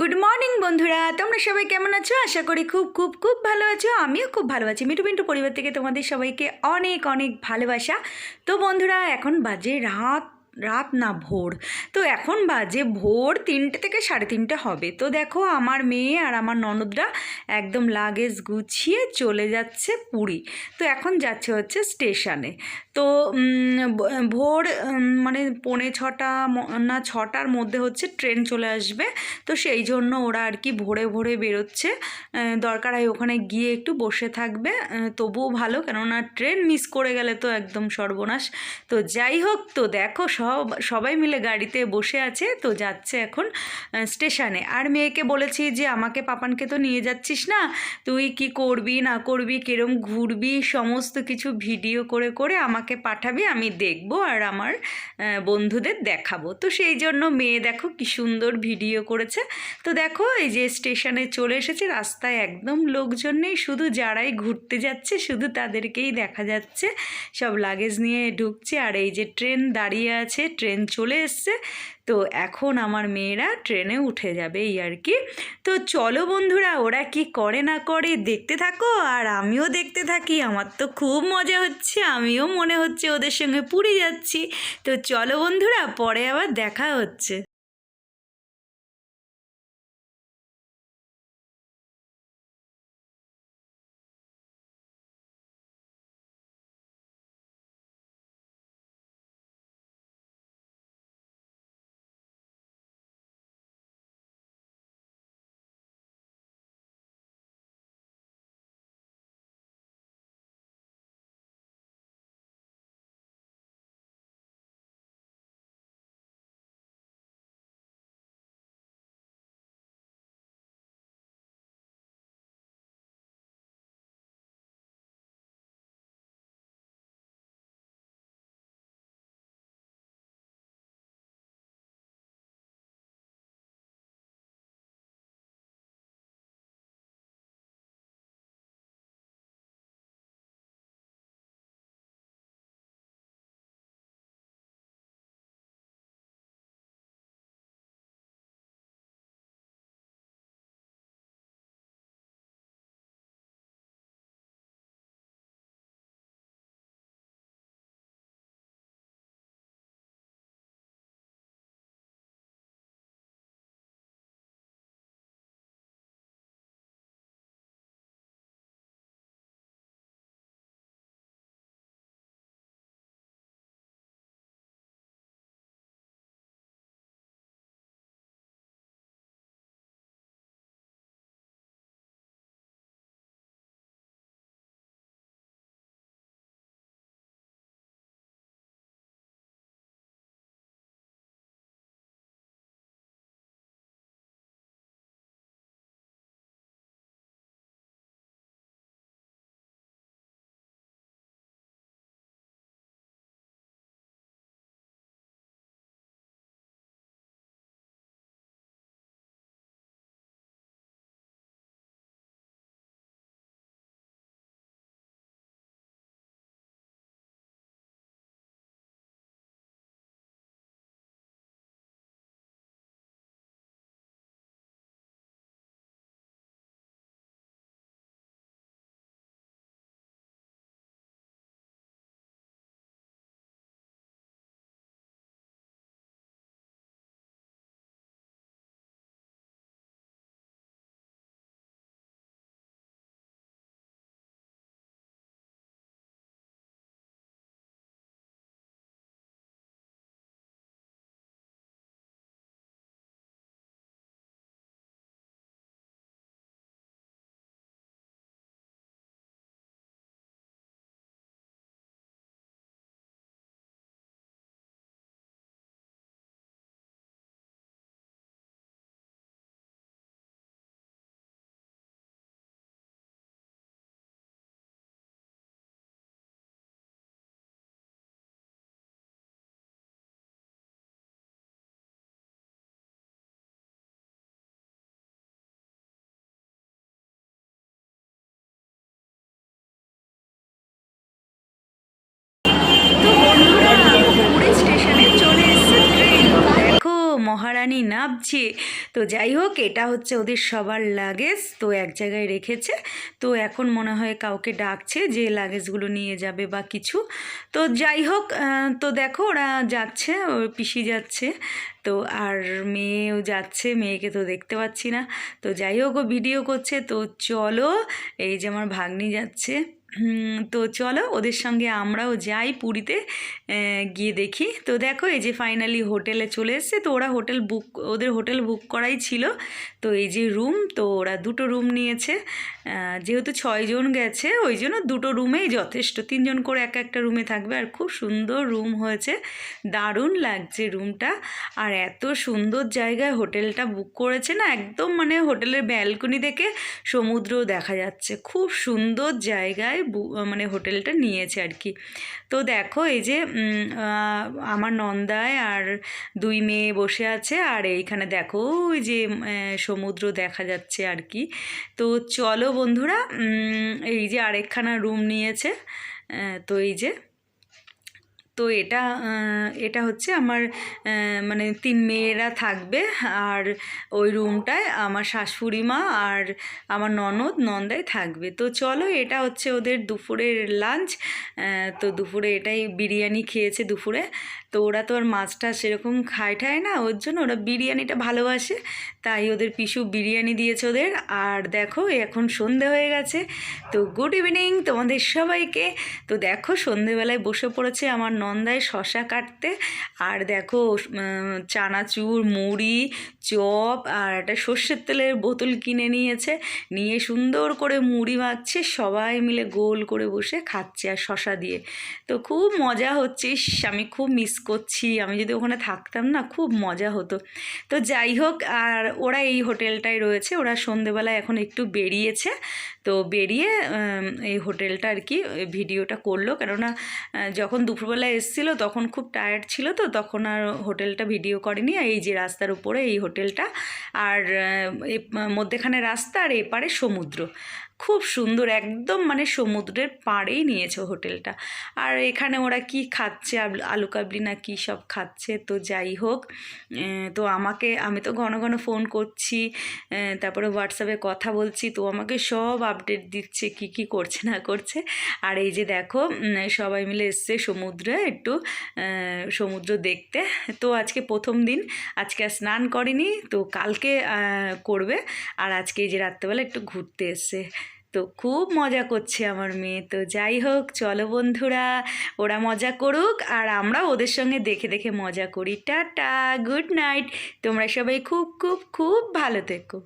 Good morning বন্ধুরা। তোমরা সবাই কেমন আছো? আশা করি খুব খুব খুব ভালো আছো। আমিও খুব ভালো আছি। মিঠু মিন্টু পরিবার থেকে তোমাদের সবাইকে অনেক অনেক ভালোবাসা। তো বন্ধুরা, এখন বাজে রাত রাত না ভোর। তো এখন বাজে ভোর তিনটে থেকে সাড়ে তিনটে হবে। তো দেখো, আমার মেয়ে আর আমার ননদরা একদম লাগেজ গুছিয়ে চলে যাচ্ছে পুরী। তো এখন যাচ্ছে হচ্ছে স্টেশনে তো ভোর মানে পৌনে ছটা না ছটার মধ্যে হচ্ছে ট্রেন চলে আসবে। তো সেই জন্য ওরা আর কি ভোরে ভোরে বেরোচ্ছে। দরকার হয় ওখানে গিয়ে একটু বসে থাকবে। তবুও ভালো, কেননা ট্রেন মিস করে গেলে তো একদম সর্বনাশ। তো যাই হোক, তো দেখো সব, সবাই মিলে গাড়িতে বসে আছে, তো যাচ্ছে এখন স্টেশনে। আর মেয়েকে বলেছি যে, আমাকে পাপানকে তো নিয়ে যাচ্ছিস না? তুই কি করবি, না করবি, কিরম ঘুরবি, সমস্ত কিছু ভিডিও করে করে আমাকে পাঠাবি, আমি দেখব আর আমার বন্ধুদের দেখাবো। তো সেই জন্য মেয়ে দেখো কি সুন্দর ভিডিও করেছে। তো দেখো এই যে স্টেশনে চলে এসেছে, রাস্তায় একদম লোকজন নেই, শুধু যারাই ঘুরতে যাচ্ছে, শুধু তাদেরকেই দেখা যাচ্ছে। সব লাগেজ নিয়ে ঢুকছে আর এই যে ট্রেন দাঁড়িয়ে আছে, ট্রেন চলে এসছে। তো এখন আমার মেয়েরা ট্রেনে উঠে যাবে এই আর কি। তো চলো বন্ধুরা, ওরা কি করে না করে দেখতে থাকো, আর আমিও দেখতে থাকি। আমার তো খুব মজা হচ্ছে, আমিও মনে হচ্ছে ওদের সঙ্গে পুরী যাচ্ছি। তো চলো বন্ধুরা, পরে আবার দেখা হচ্ছে। মহারানী নামছে তো যাই হোক, এটা হচ্ছে ওদের সবার লাগেজ তো এক জায়গায় রেখেছে। তো এখন মনে হয় কাউকে ডাকছে যে লাগেজগুলো নিয়ে যাবে বা কিছু। তো যাই হোক তো দেখো ওরা যাচ্ছে, ওর পিসি যাচ্ছে। তো আর মেয়েও যাচ্ছে, মেয়েকে তো দেখতে পাচ্ছি না। তো যাই হোক, ও ভিডিও করছে। তো চলো, এই যে আমার ভাগ্নি যাচ্ছে। তো চলো ওদের সঙ্গে আমরাও যাই পুরীতে গিয়ে দেখি। তো দেখো এই যে ফাইনালি হোটেলে চলে এসছে, তো ওরা হোটেল বুক ওদের হোটেল বুক করাই ছিল। তো এই যে রুম তো ওরা দুটো রুম নিয়েছে। যেহেতু ছয়জন গেছে, ওই জন্য দুটো রুমেই যথেষ্ট। তিনজন করে এক একটা রুমে থাকবে, আর খুব সুন্দর রুম হয়েছে। দারুণ লাগছে রুমটা আর এত সুন্দর জায়গায় হোটেলটা বুক করেছে না, একদম মানে হোটেলের ব্যালকনি থেকে সমুদ্রও দেখা যাচ্ছে। খুব সুন্দর জায়গায় মানে হোটেলটা নিয়েছে আর কি। তো দেখো এই যে আমার নন্দায় আর দুই মেয়ে বসে আছে আর এইখানে দেখো ওই যে সমুদ্র দেখা যাচ্ছে আর কি। তো চলো বন্ধুরা এই যে আরেকখানা রুম নিয়েছে তো এই যে তো এটা এটা হচ্ছে আমার মানে তিন মেয়েরা থাকবে আর ওই রুমটায় আমার শাশুড়ি মা আর আমার ননদ নন্দাই থাকবে। তো চলো এটা হচ্ছে ওদের দুপুরের লাঞ্চ তো দুপুরে এটাই বিরিয়ানি খেয়েছে দুপুরে। তো ওরা তো আর মাছটা সেরকম খায় ঠায় না, ওর জন্য ওরা বিরিয়ানিটা ভালোবাসে, তাই ওদের পিসু বিরিয়ানি দিয়েছে ওদের। আর দেখো এখন সন্ধে হয়ে গেছে, তো গুড ইভিনিং তোমাদের সবাইকে। তো দেখো সন্ধেবেলায় বসে পড়েছে আমার নন্দায় শশা কাটতে। আর দেখো চানাচুর, মুড়ি, চপ আর একটা সর্ষের তেলের বোতল কিনে নিয়েছে। নিয়ে সুন্দর করে মুড়ি মাখছে, সবাই মিলে গোল করে বসে খাচ্ছে আর শশা দিয়ে। তো খুব মজা হচ্ছে আমি খুব মিস করছি। আমি যদি ওখানে থাকতাম না, খুব মজা হতো। তো যাই হোক, আর ওরা এই হোটেলটায় রয়েছে, ওরা সন্ধেবেলায় এখন একটু বেরিয়েছে। তো বেরিয়ে এই হোটেলটা আর কি ভিডিওটা করল। কেননা যখন দুপুরবেলা এসেছিল, তখন খুব টায়ার্ড ছিল তো, তখন আর হোটেলটা ভিডিও করেনি। এই যে রাস্তার উপরে এই হোটেলটা, আর মধ্যেখানে রাস্তা আর এপারে সমুদ্র। খুব সুন্দর, একদম মানে সমুদ্রের পাড়েই নিয়েছে হোটেলটা। আর এখানে ওরা কি খাচ্ছে, আলু কাবলি না কী সব খাচ্ছে, তো যাই হোক তো আমাকে, আমি তো ঘন ঘন ফোন করছি তারপরে হোয়াটসঅ্যাপে কথা বলছি, তো আমাকে সব আপডেট দিচ্ছে, কি কি করছে না করছে। আর এই যে দেখো সবাই মিলে এসছে সমুদ্রে একটু সমুদ্র দেখতে। তো আজকে প্রথম দিন, আজকে স্নান করেনি, তো কালকে করবে। আর আজকে এই যে রাত্রেবেলা একটু ঘুরতে এসছে। তো খুব মজা করছে আমার মেয়ে। তো যাই হোক, চলো বন্ধুরা, ওরা মজা করুক, আর আমরা ওদের সঙ্গে দেখে দেখে মজা করি। Tata, good night. তোমরা সবাই খুব খুব খুব ভালো থেকো।